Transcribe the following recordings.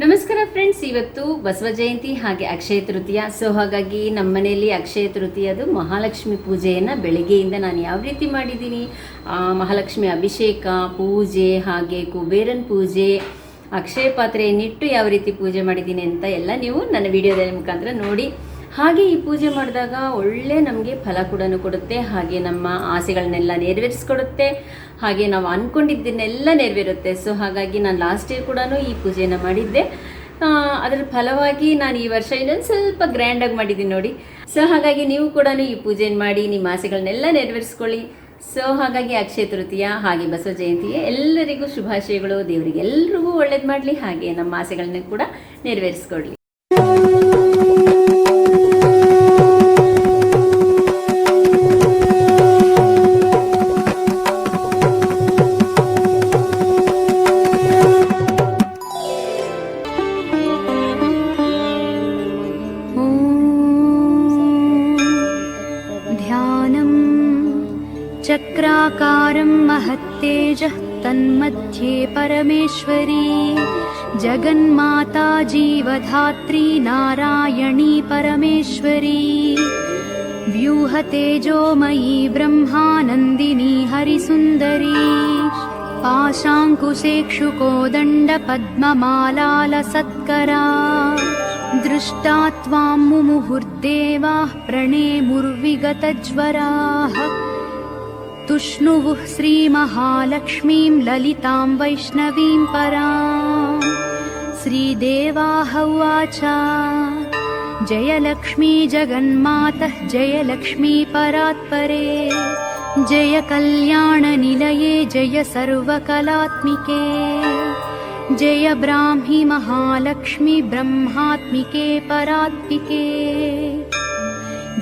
ನಮಸ್ಕಾರ ಫ್ರೆಂಡ್ಸ್ ಇವತ್ತು ಬಸವ ಜಯಂತಿ ಹಾಗೆ ಅಕ್ಷಯ ತೃತೀಯ. ಸೊ ಹಾಗಾಗಿ ನಮ್ಮ ಮನೆಯಲ್ಲಿ ಅಕ್ಷಯ ತೃತೀಯದು ಮಹಾಲಕ್ಷ್ಮಿ ಪೂಜೆಯನ್ನು ಬೆಳಗ್ಗೆಯಿಂದ ನಾನು ಯಾವ ರೀತಿ ಮಾಡಿದ್ದೀನಿ? ಮಹಾಲಕ್ಷ್ಮಿ ಅಭಿಷೇಕ, ಪೂಜೆ ಹಾಗೆ ಕುಬೇರನ್ ಪೂಜೆ, ಅಕ್ಷಯ ಪಾತ್ರೆಯನ್ನಿಟ್ಟು ಯಾವ ರೀತಿ ಪೂಜೆ ಮಾಡಿದ್ದೀನಿ ಅಂತ ಎಲ್ಲ ನೀವು ನನ್ನ ವಿಡಿಯೋದ ಮುಖಾಂತರ ನೋಡಿ ಹಾಗೆ ಈ ಪೂಜೆ ಮಾಡಿದಾಗ ಒಳ್ಳೆ ನಮಗೆ ಫಲ ಕೂಡ ಕೊಡುತ್ತೆ, ಹಾಗೆ ನಮ್ಮ ಆಸೆಗಳನ್ನೆಲ್ಲ ನೆರವೇರಿಸ್ಕೊಡುತ್ತೆ, ಹಾಗೆ ನಾವು ಅಂದ್ಕೊಂಡಿದ್ದನ್ನೆಲ್ಲ ನೆರವೇರುತ್ತೆ. ಸೊ ಹಾಗಾಗಿ ನಾನು ಲಾಸ್ಟ್ ಇಯರ್ ಕೂಡ ಈ ಪೂಜೆನ ಮಾಡಿದ್ದೆ. ಅದರ ಫಲವಾಗಿ ನಾನು ಈ ವರ್ಷ ಇನ್ನೊಂದು ಸ್ವಲ್ಪ ಗ್ರ್ಯಾಂಡಾಗಿ ಮಾಡಿದ್ದೀನಿ ನೋಡಿ. ಸೊ ಹಾಗಾಗಿ ನೀವು ಕೂಡ ಈ ಪೂಜೆಯನ್ನು ಮಾಡಿ, ನಿಮ್ಮ ಆಸೆಗಳನ್ನೆಲ್ಲ ನೆರವೇರಿಸ್ಕೊಳ್ಳಿ. ಸೊ ಹಾಗಾಗಿ ಅಕ್ಷಯ ತೃತೀಯ ಹಾಗೆ ಬಸವ ಜಯಂತಿಯ ಎಲ್ಲರಿಗೂ ಶುಭಾಶಯಗಳು. ದೇವರಿಗೆ ಎಲ್ರಿಗೂ ಒಳ್ಳೇದು ಮಾಡಲಿ, ಹಾಗೆ ನಮ್ಮ ಆಸೆಗಳನ್ನ ಕೂಡ ನೆರವೇರಿಸ್ಕೊಳ್ಳಿ चक्राकारं महत्तेजः तन्मध्ये परमेश्वरी। जगन्माता जीवधात्री नारायणी परमेश्वरी। व्यूहतेजोमयी ब्रह्मानन्दिनी हरिसुन्दरी। पाशाङ्कुशेक्षुकोदण्डपद्ममालालसत्करा दृष्टा त्वां मुमुहुर्देवाः प्रणेमुर्विगतज्वराः तुष्णुवुः श्रीमहालक्ष्मीं ललितां वैष्णवीं पराम् श्रीदेवाह उवाच जय लक्ष्मी जगन्मातः जय लक्ष्मी परात्परे। जय कल्याणनिलये जय सर्वकलात्मिके। जय ब्राह्मी महालक्ष्मी ब्रह्मात्मिके परात्मिके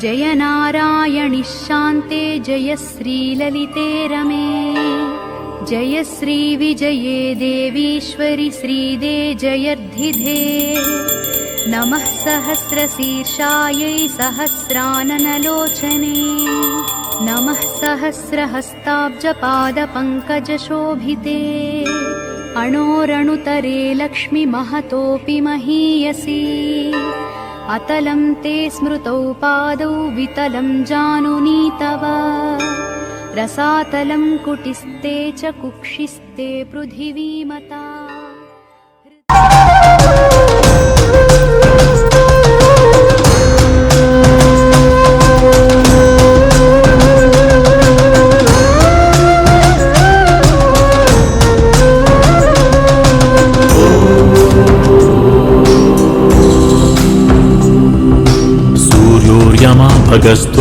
जय नारायणि शान्ते जय श्रीललिते रमे। जय श्रीविजये देवीश्वरि श्रीदे जयर्धिधे। नमः सहस्रशीर्षायै सहस्राननलोचने। नमः सहस्रहस्ताब्जपादपङ्कजशोभिते। अणोरणुतरे लक्ष्मिमहतोऽपि महीयसी अतलं ते स्मृतौ पादौ वितलं जानुनी तव। रसातलं कुटिस्ते च कुक्षिस्ते पृथिवीमता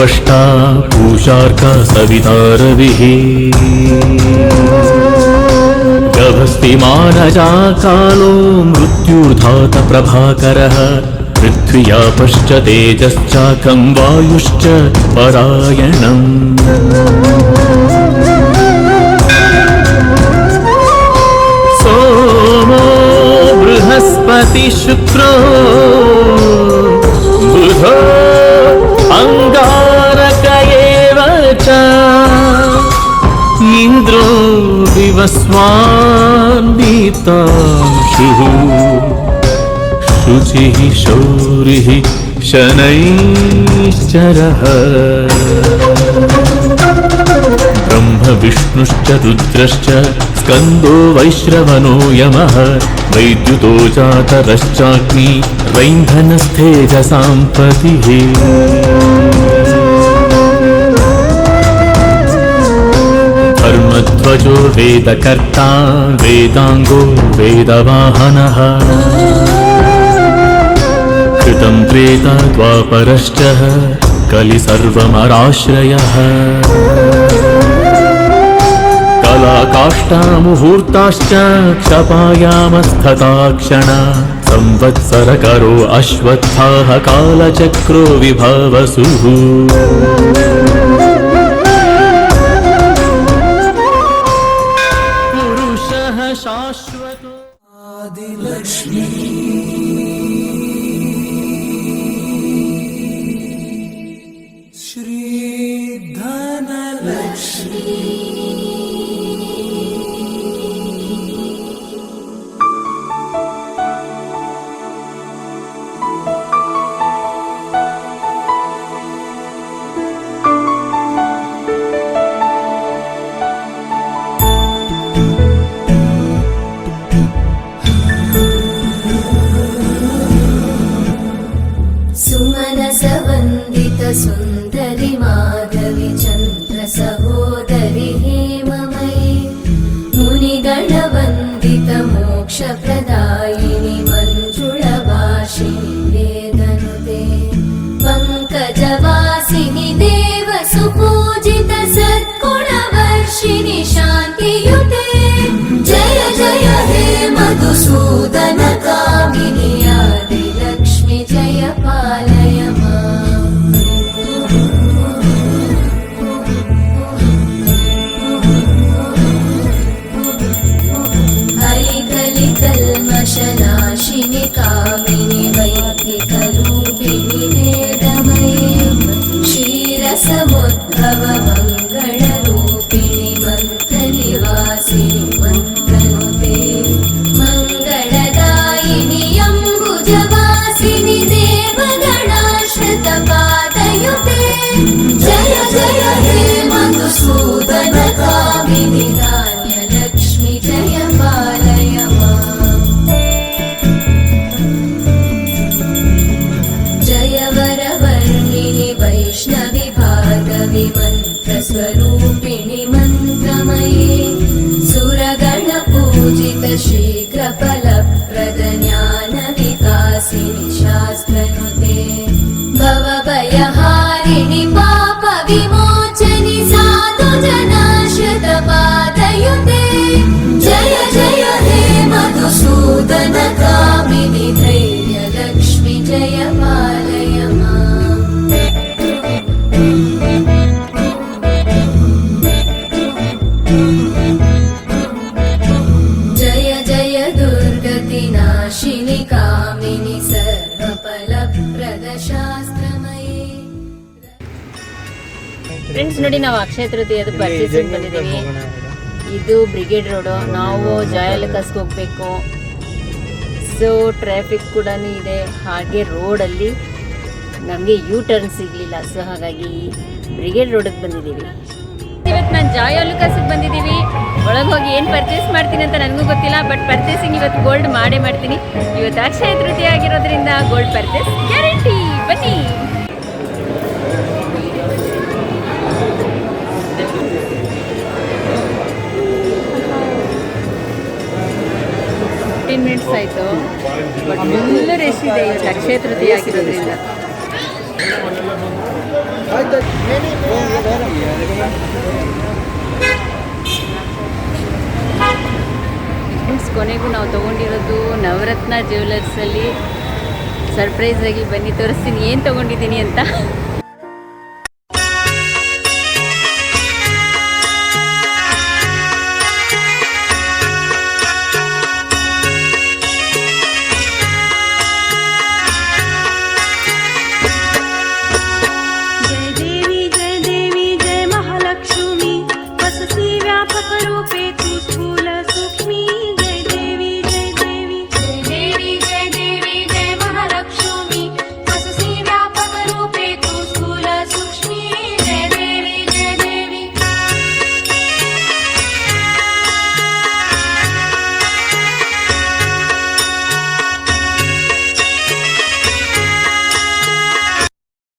भगस्त्वष्टा पूषार्का सविता रविः गभस्तिमानजा कालो मृत्युर्धात प्रभाकरः। पृथ्व्या पश्च तेजश्चाकं वायुश्च परायणम्। सोमो बृहस्पति विवस्वान्वितांशुः शुचिः शौरिः शनैश्चरः ब्रह्म विष्णुश्च रुद्रश्च स्कन्दो वैश्रवणो यमः वैद्युतो जातरश्चाग्नि रैन्धनस्थेजसाम्पतिः धर्मध्वजो वेदकर्ता वेदाङ्गो वेदवाहनः कृतं त्रेता द्वापरश्च कलि सर्वमराश्रयः कलाकाष्ठामुहूर्ताश्च क्षपायामस्तथा क्षण संवत्सरकरो अश्वत्थाः कालचक्रो विभवसुः 是。सहोदरि हेममयि मुनिगणवन्दित मोक्षप्रदायिनि मञ्जुळवासिनि वेदनुते पङ्कजवासिनि देव सुपूजित सद्गुणवर्षिणि शान्तियुते जय जय हे मधुसूदन मन्त्रस्वरूपिणि मन्त्रमये सुरगणपूजित शीघ्रफलप्रद ज्ञानविकासिनि शास्त्रनुते भवभयहारिणि पापविमोचनि साधु जनाश्रितपादयुते जय जय हे मधुसूदन कामिनि धैर्यलक्ष्मि जय पालय माम् ಫ್ರೆಂಡ್ಸ್ ನೋಡಿ ನಾವು ಅಕ್ಷಯ ತೃತೀಯದ ಪರ್ಚೇಸಿಂಗ್ ಬಂದಿದ್ದೀವಿ ಇದು ಬ್ರಿಗೇಡ್ ರೋಡು. ನಾವು ಜಾಯಲಕಸ್ಗೆ ಹೋಗಬೇಕು. ಸೊ ಟ್ರಾಫಿಕ್ ಕೂಡ ಇದೆ. ಹಾಗೆ ರೋಡಲ್ಲಿ ನಮಗೆ ಯೂ ಟರ್ನ್ ಸಿಗಲಿಲ್ಲ. ಸೊ ಹಾಗಾಗಿ ಬ್ರಿಗೇಡ್ ರೋಡಿಗೆ ಬಂದಿದ್ದೀವಿ. ಇವತ್ತು ನಾನು ಜಾಯಲುಕಾಸ್ಗೆ ಬಂದಿದ್ದೀವಿ. ಒಳಗೆ ಹೋಗಿ ಏನು ಪರ್ಚೇಸ್ ಮಾಡ್ತೀನಿ ಅಂತ ನನಗೂ ಗೊತ್ತಿಲ್ಲ ಬಟ್ ಪರ್ಚೇಸಿಂಗ್ ಇವತ್ತು ಗೋಲ್ಡ್ ಮಾಡೇ ಮಾಡ್ತೀನಿ. ಇವತ್ತು ಅಕ್ಷಯ ತೃತೀಯ ಆಗಿರೋದ್ರಿಂದ ಗೋಲ್ಡ್ ಪರ್ಚೇಸ್ ಗ್ಯಾರಂಟಿ ಬನ್ನಿ. ಫಿಫ್ಟೀನ್ ಮಿನಿಟ್ಸ್ ಆಯಿತು. ಬಟ್ ಫುಲ್ ರೆಸ್ಟ್ ಇದೆ ಇವತ್ತು ಅಕ್ಷಯ ಆಗಿರೋದ್ರಿಂದ ಫ್ರೆಂಡ್ಸ್ ಕೊನೆಗೂ ನಾವು ತೊಗೊಂಡಿರೋದು ನವರತ್ನ ಜ್ಯುವೆಲರ್ಸಲ್ಲಿ ಸರ್ಪ್ರೈಸ್ ಆಗಿ ಬನ್ನಿ, ತೋರಿಸ್ತೀನಿ. ಏನು ತೊಗೊಂಡಿದ್ದೀನಿ ಅಂತ?